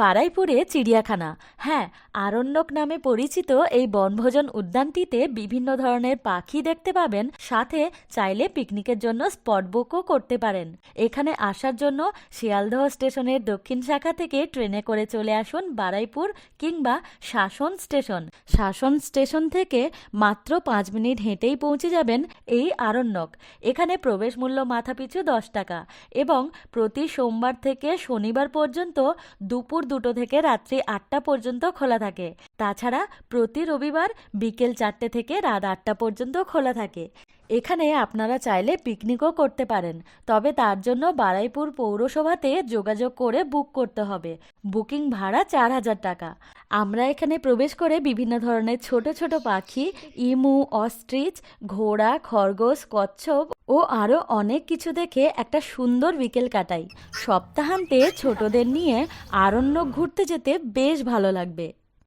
বারাইপুরে চিড়িয়াখানা। হ্যাঁ আরণ্যক নামে পরিচিত এই বনভোজন উদ্যানটিতে বিভিন্ন ধরনের পাখি দেখতে পাবেন, সাথে চাইলে পিকনিকের জন্য স্পট বুকও করতে পারেন। এখানে আসার জন্য শিয়ালদহ স্টেশনের দক্ষিণ শাখা থেকে ট্রেনে করে চলে আসুন বারাইপুর কিংবা শাসন স্টেশন। শাসন স্টেশন থেকে মাত্র পাঁচ মিনিট হেঁটেই পৌঁছে যাবেন এই আরণ্যক। এখানে প্রবেশ মূল্য মাথাপিছু দশ টাকা এবং প্রতি সোমবার থেকে শনিবার পর্যন্ত দুপুর দুটো থেকে রাত্রি আটটা পর্যন্ত খোলা থাকে। তাছাড়া প্রতি রবিবার বিকেল চারটে থেকে রাত আটটা পর্যন্ত খোলা থাকে। এখানে আপনারা চাইলে পিকনিকও করতে পারেন, তবে তার জন্য বারাইপুর পৌরসভাতে যোগাযোগ করে বুক করতে হবে। বুকিং ভাড়া চার হাজার টাকা। আমরা এখানে প্রবেশ করে বিভিন্ন ধরনের ছোট ছোট পাখি, ইমু, অস্ট্রিচ, ঘোড়া, খরগোশ, কচ্ছপ ও আরও অনেক কিছু দেখে একটা সুন্দর বিকেল কাটাই সপ্তাহান্তে ছোটদের নিয়ে আরণ্যক ঘুরতে যেতে বেশ ভালো লাগবে।